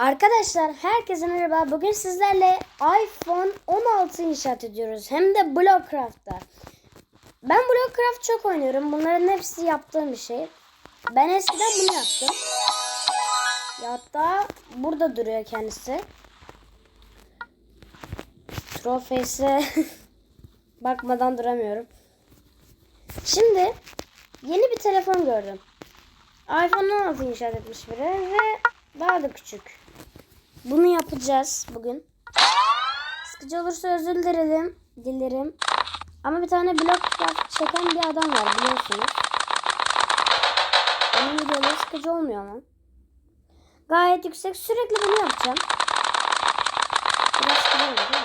Arkadaşlar herkese merhaba. Bugün sizlerle iPhone 16 inşaat ediyoruz. Hem de Blockcraft'ta. Ben Blockcraft çok oynuyorum. Bunların hepsi yaptığım bir şey. Ben eskiden bunu yaptım. Ya hatta burada duruyor kendisi. Trofeys'e bakmadan duramıyorum. Şimdi yeni bir telefon gördüm. iPhone 16 inşaat etmiş biri ve daha da küçük. Bunu yapacağız bugün. Sıkıcı olursa özür dilerim. Dilerim. Ama bir tane blok çeken bir adam var biliyorsunuz. Onun videoları sıkıcı olmuyor ama. Gayet yüksek. Sürekli bunu yapacağım. Biraz sıkıcı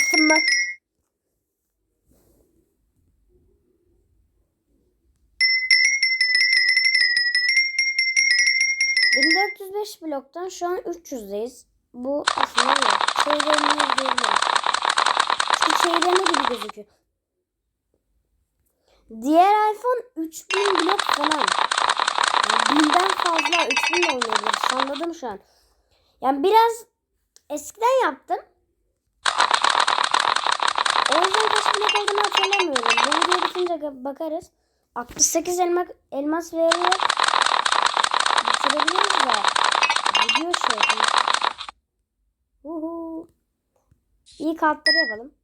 Aslında 1405 bloktan şu an 300'deyiz. Bu aslında yok. Şeylerimiz diyebiliriz. Çünkü şeylerine gibi gözüküyor. Diğer iPhone 3000 blok falan. Yani binden fazla 3000 de oynayabiliriz. Anladım şu an. Yani biraz eskiden yaptım. O yüzden kaç blok olduğunu hatırlamıyorum. Bu bitince bakarız. 68 elma, elmas veriyor. Bitirebiliriz de. Video şey. Uhu. İlk altları yapalım.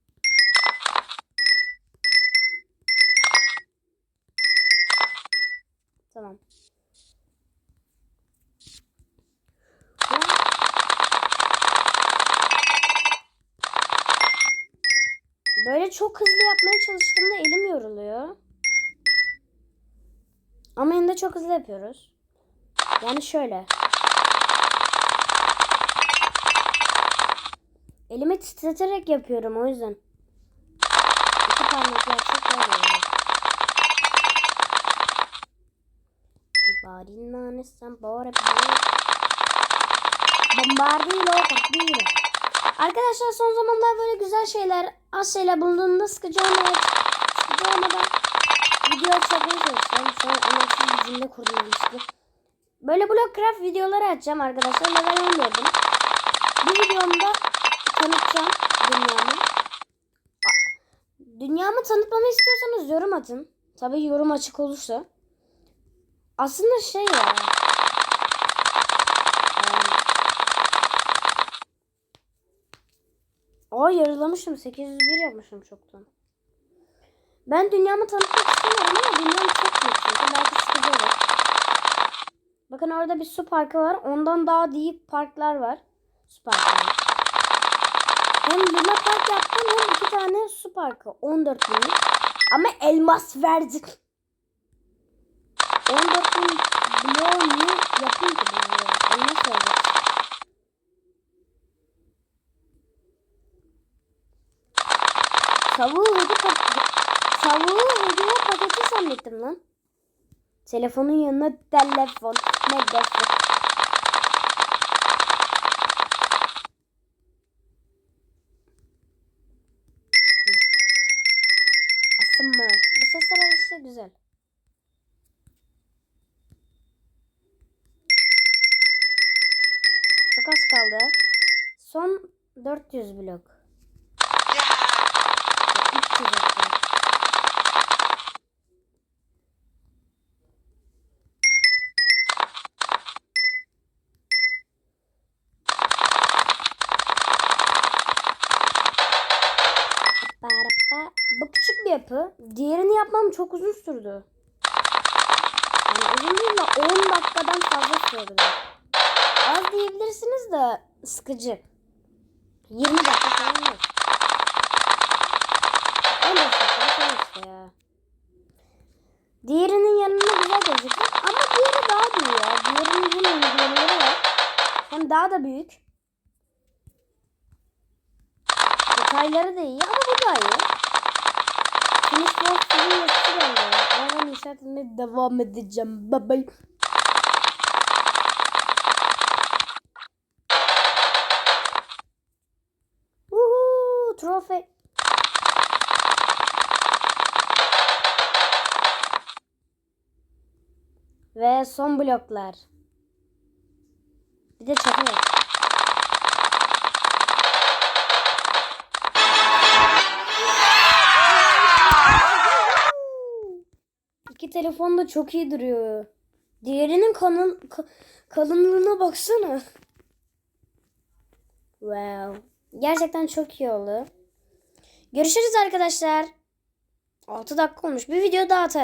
Tamam. Böyle çok hızlı yapmaya çalıştığımda elim yoruluyor. Ama yine de çok hızlı yapıyoruz. Yani şöyle. Elimi titreterek yapıyorum o yüzden. İki parmaklar çok zor oluyor. Ibarinane sambore Bombardino capire. Arkadaşlar son zamanlar böyle güzel şeyler az şeyler bulunduğunda sıkıcı olmayacak. Sıkıcı olmadan video çalışacağım. Şu an anlatsız bir cümle kurdum. Böyle Blockcraft videoları açacağım arkadaşlar. Level 14'üm. Bu videomda tanıtacağım dünyamı. Dünyamı tanıtmamı istiyorsanız yorum atın. Tabii yorum açık olursa. Aslında şey ya. Aa yarılamışım. 801 yapmışım çoktan. Ben dünyamı tanıtmak istemiyorum ama dünyam çok büyük. Belki sıkıcı. Bakın orada bir su parkı var. Ondan daha deep parklar var. Su parkı. Hem Luna Park yaptım hem iki tane su parkı. 14 bin. Ama elmas verdik. 14 bin bloğu niye yapayım ki? Elmas verdik. Tavuğu paketi. Tavuğu hediye paketi zannettim lan. Telefonun yanına telefon. Megafon. Aslında bu sesler işte güzel. Çok az kaldı. Son 400 blok. 300 hatta. Baraba. Bu küçük bir yapı. Diğerini yapmam çok uzun sürdü. Yani uzun değil de 10 dakikadan fazla sürdü. Az diyebilirsiniz de sıkıcı. 20 dakika falan yok. 15 dakika falan işte ya. Diğerinin yanına güzel gözüküyor ama diğeri daha büyük ya. Diğerinin yine uygulamaları var. Hem daha da büyük. Detayları da iyi ama bu da iyi. Finish Force film yazısı geldi. Oradan inşaat etmeye devam edeceğim. Bye bye. Trofe. Ve son bloklar. Bir de çatı var. İki telefon da çok iyi duruyor. Diğerinin kanın, ka- kalınlığına baksana. Wow. Gerçekten çok iyi oldu. Görüşürüz arkadaşlar. 6 dakika olmuş. Bir video daha atarım.